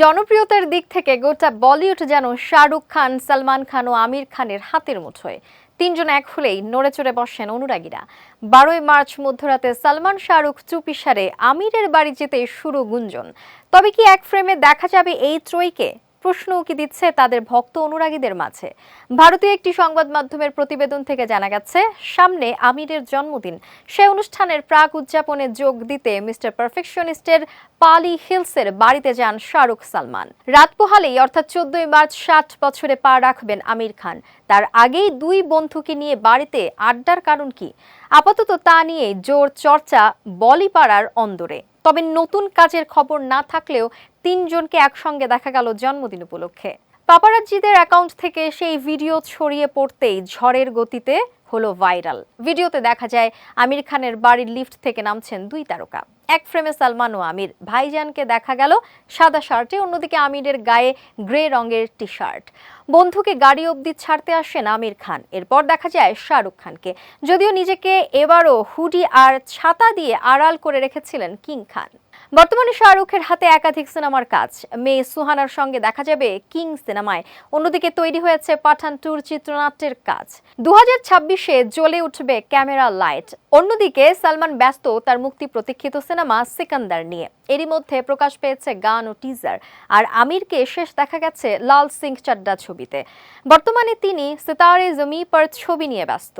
জনপ্রিয়তার দিক থেকে গোটা বলিউড যেন শাহরুখ খান, সালমান খান ও আমির খানের হাতের মুঠোয়। তিনজন এক হলেই নড়ে চড়ে বসেন অনুরাগীরা। বারোই মার্চ মধ্যরাতে সালমান শাহরুখ চুপিসারে আমিরের বাড়ি যেতে শুরু গুঞ্জন। তবে কি এক ফ্রেমে দেখা যাবে এই ত্রয়ীকে? প্রশ্ন উকি দিচ্ছে তাদের ভক্ত অনুরাগীদের মাঝে? ভারতীয় একটি সংবাদ মাধ্যমের প্রতিবেদন থেকে জানা গেছে, সামনে আমিরের জন্মদিন। সে অনুষ্ঠানের প্রাক উদযাপনে যোগ দিতে মিস্টার পারফেকশনিস্টের পালি হিলসের বাড়িতে যান শাহরুখ সালমান। রাত পোহালেই, অর্থাৎ চোদ্দই মার্চ, ষাট বছরে পা রাখবেন আমির খান। তার আগেই দুই বন্ধুকে নিয়ে বাড়িতে আড্ডার কারণ কি? আপাতত তা নিয়ে জোর চর্চা বলিপাড়ার অন্দরে। তবে নতুন কাজের খবর না থাকলেও তিনজনকে একসঙ্গে দেখা গেল জন্মদিন উপলক্ষে। পাপারাজ্জিদের অ্যাকাউন্ট থেকে সেই ভিডিও ছড়িয়ে পড়তেই ঝড়ের গতিতে হলো ভাইরাল ভিডিওতে দেখা যায়, আমির খানের বাড়ির লিফট থেকে নামছেন দুই তারকা। এক ফ্রেমে সালমান ও আমির। ভাইজানকে দেখা গেল সাদা শার্টে, অন্যদিকে আমিরের গায়ে গ্রে রঙের টি শার্ট বন্ধুকে গাড়ি অবধি ছাড়তে আসেন আমির খান। এরপর দেখা যায় শাহরুখ খানকে। যদিও নিজেকে এবারও হুডি আর ছাতা দিয়ে আড়াল করে রেখেছিলেন কিং খান। বর্তমানে শাহরুখের হাতে একাধিক সিনেমার কাজ। মেয়ে সুহানার সঙ্গে দেখা যাবে কিং সিনেমায়। অন্যদিকে তৈরি হয়েছে পাঠান ট্যুর চিত্রনাট্যের কাজ। দু ছাব্বিশে জ্বলে উঠবে ক্যামেরা লাইট। অন্যদিকে সালমান ব্যস্ত, তার মুক্তি প্রতীক্ষিত সিনেমা সিকান্দার নিয়ে। এরই মধ্যে প্রকাশ পেয়েছে গান ও টিজার আর আমিরকে শেষ দেখা গেছে লাল সিং চাড্ডা ছবিতে। বর্তমানে তিনি সিতারে জমি পর ছবি নিয়ে ব্যস্ত।